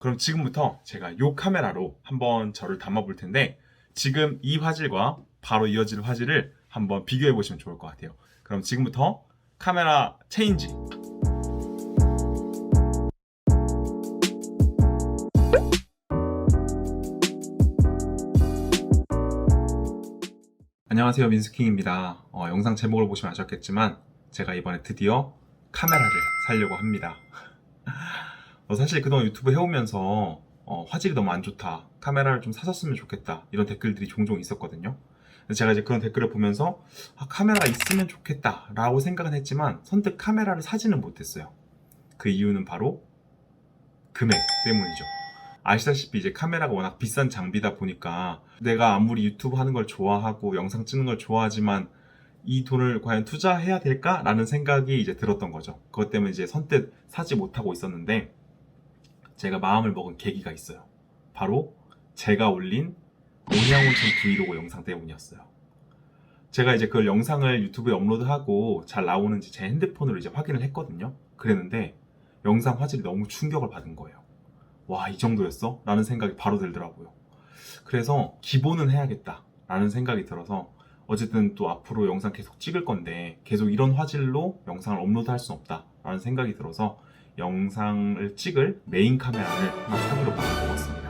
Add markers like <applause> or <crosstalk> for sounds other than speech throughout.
그럼 지금부터 제가 이 카메라로 한번 저를 담아 볼 텐데 지금 이 화질과 바로 이어질 화질을 한번 비교해 보시면 좋을 것 같아요. 그럼 지금부터 카메라 체인지. 안녕하세요 민스킹입니다. 어, 영상 제목을 보시면 아셨겠지만 제가 이번에 드디어 카메라를 살려고 합니다. <laughs> 어, 사실 그동안 유튜브 해오면서 어, 화질이 너무 안 좋다. 카메라를 좀 사셨으면 좋겠다. 이런 댓글들이 종종 있었거든요. 제가 이제 그런 댓글을 보면서 아, 카메라 있으면 좋겠다. 라고 생각은 했지만 선뜻 카메라를 사지는 못했어요. 그 이유는 바로 금액 때문이죠. 아시다시피 이제 카메라가 워낙 비싼 장비다 보니까 내가 아무리 유튜브 하는 걸 좋아하고 영상 찍는 걸 좋아하지만 이 돈을 과연 투자해야 될까라는 생각이 이제 들었던 거죠. 그것 때문에 이제 선뜻 사지 못하고 있었는데 제가 마음을 먹은 계기가 있어요. 바로 제가 올린 온양온천 브이로그 영상 때문이었어요. 제가 이제 그 영상을 유튜브에 업로드하고 잘 나오는지 제 핸드폰으로 이제 확인을 했거든요. 그랬는데 영상 화질이 너무 충격을 받은 거예요. 와, 이 정도였어? 라는 생각이 바로 들더라고요. 그래서 기본은 해야겠다. 라는 생각이 들어서 어쨌든 또 앞으로 영상 계속 찍을 건데 계속 이런 화질로 영상을 업로드 할 수는 없다. 라는 생각이 들어서 영상을 찍을 메인 카메라를 사기로 바꿔먹었습니다.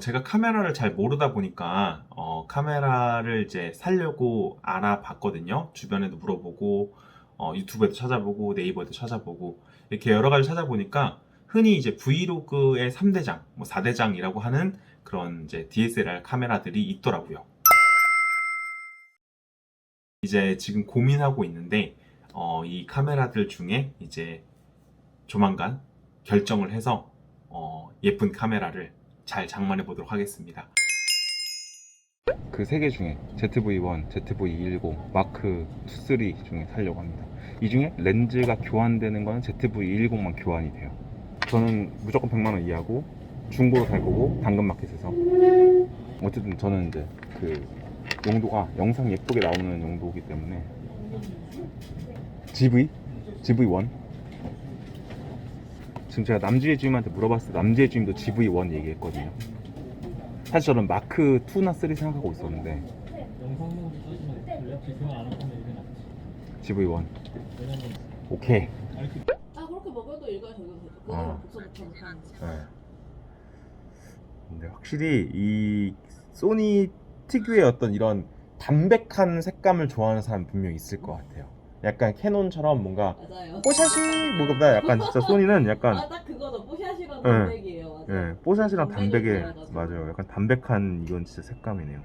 제가 카메라를 잘 모르다 보니까 어, 카메라를 이제 살려고 알아봤거든요. 주변에도 물어보고 어, 유튜브에도 찾아보고 네이버에도 찾아보고 이렇게 여러 가지 찾아보니까 흔히 이제 브이로그의 3대장, 뭐 4대장이라고 하는 그런 이제 DSLR 카메라들이 있더라고요. 이제 지금 고민하고 있는데 어, 이 카메라들 중에 이제 조만간 결정을 해서 어, 예쁜 카메라를 잘 장만해 보도록 하겠습니다. 그 세 개 중에 ZV-1, ZV-210, 마크 2, 3 중에 살려고 합니다. 이 중에 렌즈가 교환되는 거는 ZV-210만 교환이 돼요. 저는 무조건 100만 원 이하고 중고로 살 거고 당근마켓에서 어쨌든 저는 이제 그 용도가 영상 예쁘게 나오는 용도이기 때문에 GV? GV1? 지금 제가 남주의 주임한테 물어봤을 때 남주의 주임도 GV1 얘기했거든요. 사실 저는 마크 2나 3 생각하고 있었는데 영상용으로 쓰시면 될래요? 지금 안 하시면 이게 낫지. GV1 왜냐면 오케이 그아 그렇게 먹어도 일괄 적용되죠. 아. 네. 근데 확실히 이 소니 특유의 어떤 이런 담백한 색감을 좋아하는 사람 분명 히 있을 것 같아요. 약간 캐논처럼 뭔가 맞아요. 뽀샤시 뭐보다 약간 진짜 소니는 약간 아 딱 그거죠. 뽀샤시랑 네. 담백이에요. 맞아. 예, 뽀샤시랑 담백이 좋아가지고. 맞아요. 약간 담백한 이건 진짜 색감이네요.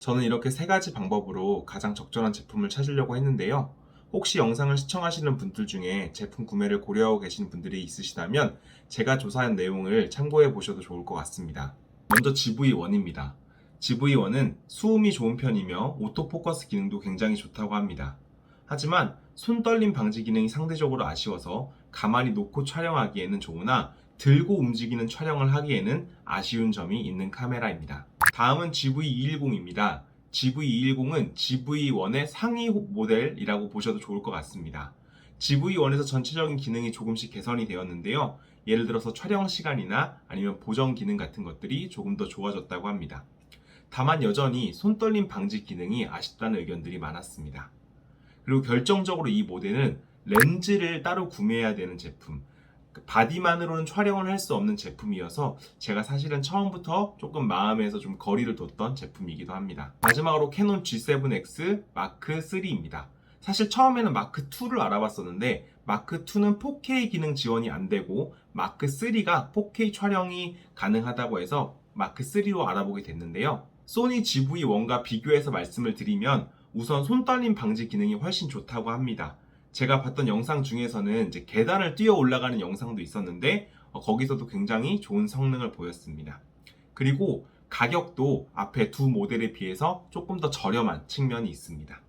저는 이렇게 세 가지 방법으로 가장 적절한 제품을 찾으려고 했는데요. 혹시 영상을 시청하시는 분들 중에 제품 구매를 고려하고 계신 분들이 있으시다면 제가 조사한 내용을 참고해 보셔도 좋을 것 같습니다. 먼저 GV1입니다. GV1은 수음이 좋은 편이며 오토포커스 기능도 굉장히 좋다고 합니다. 하지만 손 떨림 방지 기능이 상대적으로 아쉬워서 가만히 놓고 촬영하기에는 좋으나 들고 움직이는 촬영을 하기에는 아쉬운 점이 있는 카메라입니다. 다음은 GV210입니다. GV210은 GV1의 상위 모델이라고 보셔도 좋을 것 같습니다. GV1에서 전체적인 기능이 조금씩 개선이 되었는데요. 예를 들어서 촬영 시간이나 아니면 보정 기능 같은 것들이 조금 더 좋아졌다고 합니다. 다만 여전히 손떨림 방지 기능이 아쉽다는 의견들이 많았습니다. 그리고 결정적으로 이 모델은 렌즈를 따로 구매해야 되는 제품, 그 바디만으로는 촬영을 할 수 없는 제품이어서 제가 사실은 처음부터 조금 마음에서 좀 거리를 뒀던 제품이기도 합니다. 마지막으로 캐논 G7X 마크 3입니다. 사실 처음에는 마크 2를 알아봤었는데 마크 2는 4K 기능 지원이 안 되고 마크 3가 4K 촬영이 가능하다고 해서 마크 3로 알아보게 됐는데요. 소니 GV1과 비교해서 말씀을 드리면 우선 손떨림 방지 기능이 훨씬 좋다고 합니다. 제가 봤던 영상 중에서는 이제 계단을 뛰어 올라가는 영상도 있었는데 어, 거기서도 굉장히 좋은 성능을 보였습니다. 그리고 가격도 앞에 두 모델에 비해서 조금 더 저렴한 측면이 있습니다.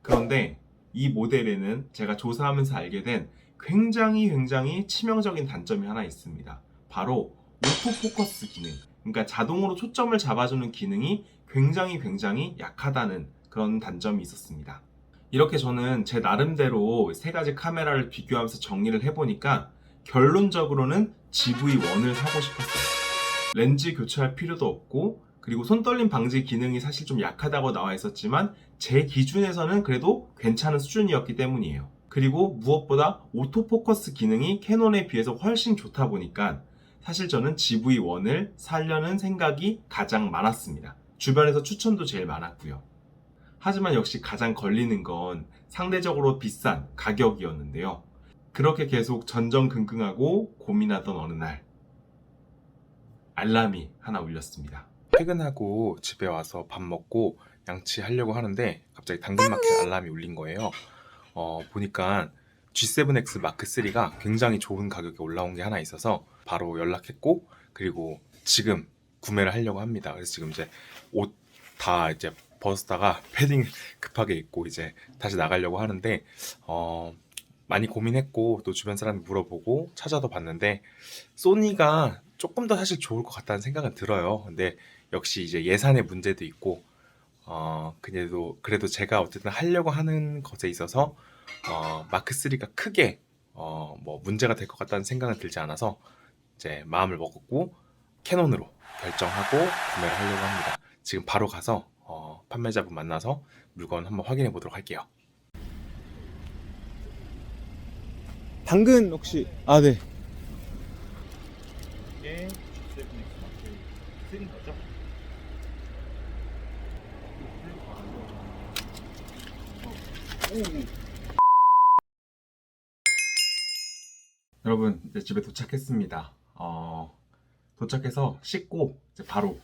그런데 이 모델에는 제가 조사하면서 알게 된 굉장히 굉장히 치명적인 단점이 하나 있습니다. 바로 오토포커스 기능. 그러니까 자동으로 초점을 잡아주는 기능이 굉장히 굉장히 약하다는 그런 단점이 있었습니다. 이렇게 저는 제 나름대로 세 가지 카메라를 비교하면서 정리를 해보니까 결론적으로는 GV1을 사고 싶었어요. 렌즈 교체할 필요도 없고 그리고 손떨림 방지 기능이 사실 좀 약하다고 나와 있었지만 제 기준에서는 그래도 괜찮은 수준이었기 때문이에요. 그리고 무엇보다 오토포커스 기능이 캐논에 비해서 훨씬 좋다 보니까 사실 저는 GV1을 살려는 생각이 가장 많았습니다. 주변에서 추천도 제일 많았고요. 하지만 역시 가장 걸리는 건 상대적으로 비싼 가격이었는데요. 그렇게 계속 전전긍긍하고 고민하던 어느 날 알람이 하나 울렸습니다. 퇴근하고 집에 와서 밥 먹고 양치하려고 하는데 갑자기 당근마켓 알람이 울린 거예요. 어, 보니까 G7X 마크 3가 굉장히 좋은 가격에 올라온 게 하나 있어서 바로 연락했고 그리고 지금 구매를 하려고 합니다. 그래서 지금 이제 옷 다 이제 벗었다가 <laughs> 패딩 급하게 입고 이제 다시 나가려고 하는데 어, 많이 고민했고 또 주변 사람 물어보고 찾아도 봤는데 소니가 조금 더 사실 좋을 것 같다는 생각은 들어요. 근데 역시 이제 예산의 문제도 있고 어 그래도 그래도 제가 어쨌든 하려고 하는 것에 있어서 어 마크 3가 크게 어 뭐 문제가 될 것 같다는 생각은 들지 않아서 이제 마음을 먹었고 캐논으로 결정하고 구매를 하려고 합니다. 지금 바로 가서 어, 판매자분 만나서 물건 한번 확인해 보도록 할게요. 당근 혹시 아 네. 이게 7X 마크 3인 거죠? 여러분 이제 집에 도착했습니다. 어, 도착해서 씻고 이제 바로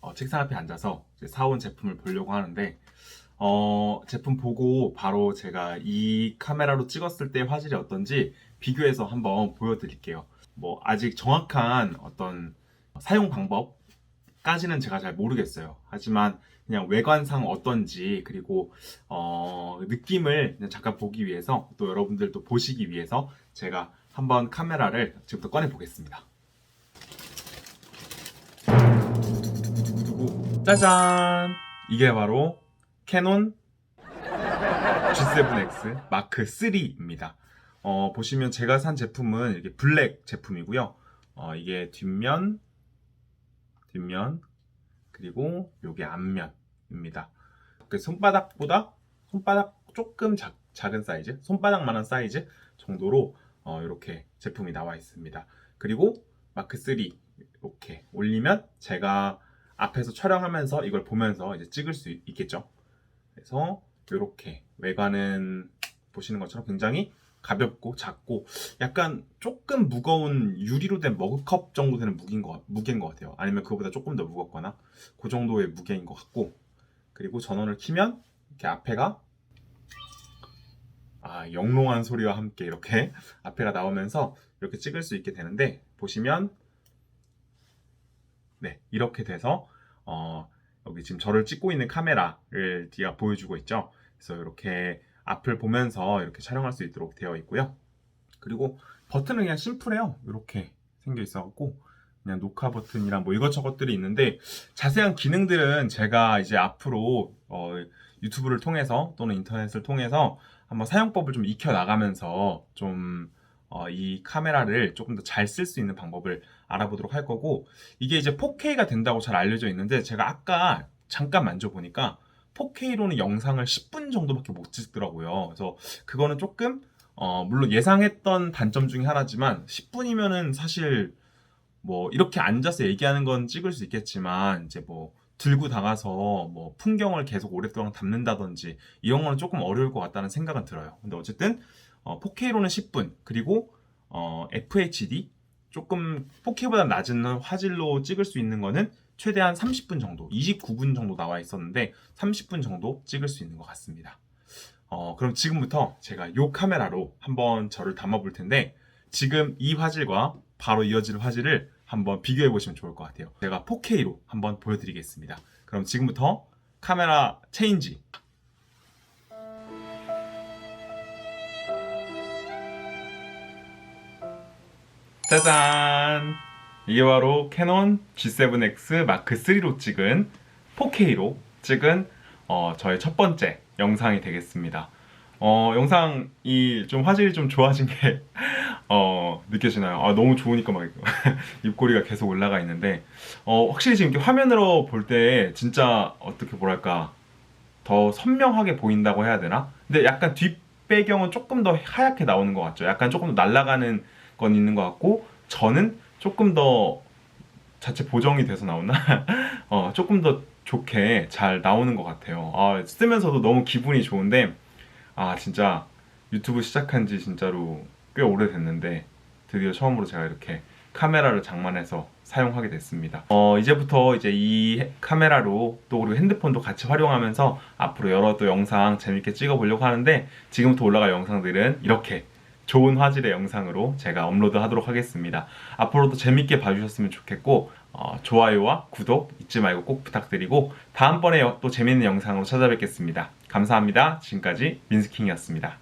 어, 책상 앞에 앉아서 사온 제품을 보려고 하는데 어, 제품 보고 바로 제가 이 카메라로 찍었을 때 화질이 어떤지 비교해서 한번 보여드릴게요. 뭐 아직 정확한 어떤 사용 방법까지는 제가 잘 모르겠어요. 하지만 그냥 외관상 어떤지 그리고 어, 느낌을 잠깐 보기 위해서 또 여러분들도 보시기 위해서 제가 한번 카메라를 지금부터 꺼내 보겠습니다. 짜잔! 이게 바로 캐논 G7X 마크 3입니다. 어, 보시면 제가 산 제품은 이렇게 블랙 제품이고요. 어, 이게 뒷면, 뒷면, 그리고 요게 앞면입니다. 그 손바닥보다 손바닥 조금 작, 작은 사이즈, 손바닥만한 사이즈 정도로 어, 이렇게 제품이 나와 있습니다. 그리고 마크 3 이렇게 올리면 제가 앞에서 촬영하면서 이걸 보면서 이제 찍을 수 있겠죠. 그래서 이렇게 외관은 보시는 것처럼 굉장히 가볍고 작고 약간 조금 무거운 유리로 된 머그컵 정도 되는 무게인 것, 무게인 것 같아요. 아니면 그거보다 조금 더 무겁거나 그 정도의 무게인 것 같고 그리고 전원을 키면 이렇게 앞에가 아 영롱한 소리와 함께 이렇게 <laughs> 앞에가 나오면서 이렇게 찍을 수 있게 되는데 보시면 네 이렇게 돼서 어, 여기 지금 저를 찍고 있는 카메라를 뒤가 보여주고 있죠. 그래서 이렇게 앞을 보면서 이렇게 촬영할 수 있도록 되어 있고요. 그리고 버튼은 그냥 심플해요. 이렇게 생겨 있어갖고 그냥 녹화 버튼이랑 뭐 이것저것들이 있는데 자세한 기능들은 제가 이제 앞으로 어, 유튜브를 통해서 또는 인터넷을 통해서 한번 사용법을 좀 익혀 나가면서 좀 어, 이 카메라를 조금 더 잘 쓸 수 있는 방법을 알아보도록 할 거고 이게 이제 4K가 된다고 잘 알려져 있는데 제가 아까 잠깐 만져보니까 4K로는 영상을 10분 정도밖에 못 찍더라고요. 그래서 그거는 조금 어, 물론 예상했던 단점 중에 하나지만 10분이면은 사실 뭐 이렇게 앉아서 얘기하는 건 찍을 수 있겠지만 이제 뭐 들고 나가서 뭐 풍경을 계속 오랫동안 담는다든지 이런 거는 조금 어려울 것 같다는 생각은 들어요. 근데 어쨌든 어, 4K로는 10분 그리고 어, FHD 조금 4K보다 낮은 화질로 찍을 수 있는 거는 최대한 30분 정도, 29분 정도 나와 있었는데 30분 정도 찍을 수 있는 것 같습니다. 어, 그럼 지금부터 제가 이 카메라로 한번 저를 담아 볼 텐데 지금 이 화질과 바로 이어질 화질을 한번 비교해 보시면 좋을 것 같아요. 제가 4K로 한번 보여드리겠습니다. 그럼 지금부터 카메라 체인지 짜잔! 이게 바로 캐논 G7X 마크 3로 찍은 4K로 찍은 어, 저의 첫 번째 영상이 되겠습니다. 어, 영상이 좀 화질이 좀 좋아진 게, <laughs> 어, 느껴지나요? 아, 너무 좋으니까 막 <laughs> 입꼬리가 계속 올라가 있는데, 어, 확실히 지금 화면으로 볼 때 진짜 어떻게 뭐랄까, 더 선명하게 보인다고 해야 되나? 근데 약간 뒷배경은 조금 더 하얗게 나오는 것 같죠? 약간 조금 더 날아가는 건 있는 것 같고, 저는 조금 더 자체 보정이 돼서 나오나? <laughs> 어, 조금 더 좋게 잘 나오는 것 같아요. 아, 쓰면서도 너무 기분이 좋은데, 아, 진짜 유튜브 시작한 지 진짜로 꽤 오래됐는데, 드디어 처음으로 제가 이렇게 카메라를 장만해서 사용하게 됐습니다. 어, 이제부터 이제 이 카메라로 또 그리고 핸드폰도 같이 활용하면서 앞으로 여러 또 영상 재밌게 찍어 보려고 하는데, 지금부터 올라갈 영상들은 이렇게 좋은 화질의 영상으로 제가 업로드 하도록 하겠습니다. 앞으로도 재밌게 봐주셨으면 좋겠고, 어, 좋아요와 구독 잊지 말고 꼭 부탁드리고, 다음번에 여- 또 재밌는 영상으로 찾아뵙겠습니다. 감사합니다. 지금까지 민스킹이었습니다.